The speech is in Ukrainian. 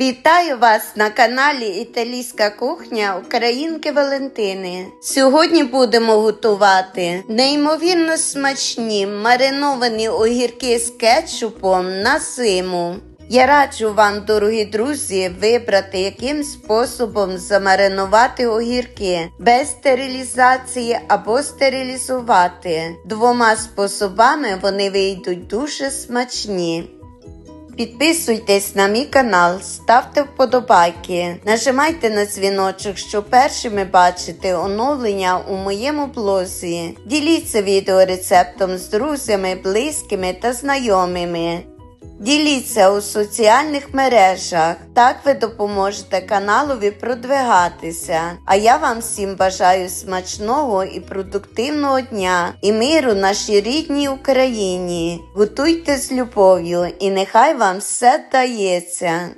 Вітаю вас на каналі Італійська кухня Українки Валентини. Сьогодні будемо готувати неймовірно смачні мариновані огірки з кетчупом на зиму. Я раджу вам, дорогі друзі, вибрати, яким способом замаринувати огірки без стерилізації або стерилізувати. Двома способами вони вийдуть дуже смачні. Підписуйтесь на мій канал, ставте вподобайки, нажимайте на дзвіночок, щоб першими бачити оновлення у моєму блозі. Діліться відеорецептом з друзями, близькими та знайомими. Діліться у соціальних мережах, так ви допоможете каналові продвигатися. А я вам всім бажаю смачного і продуктивного дня і миру нашій рідній Україні. Готуйте з любов'ю і нехай вам все дається.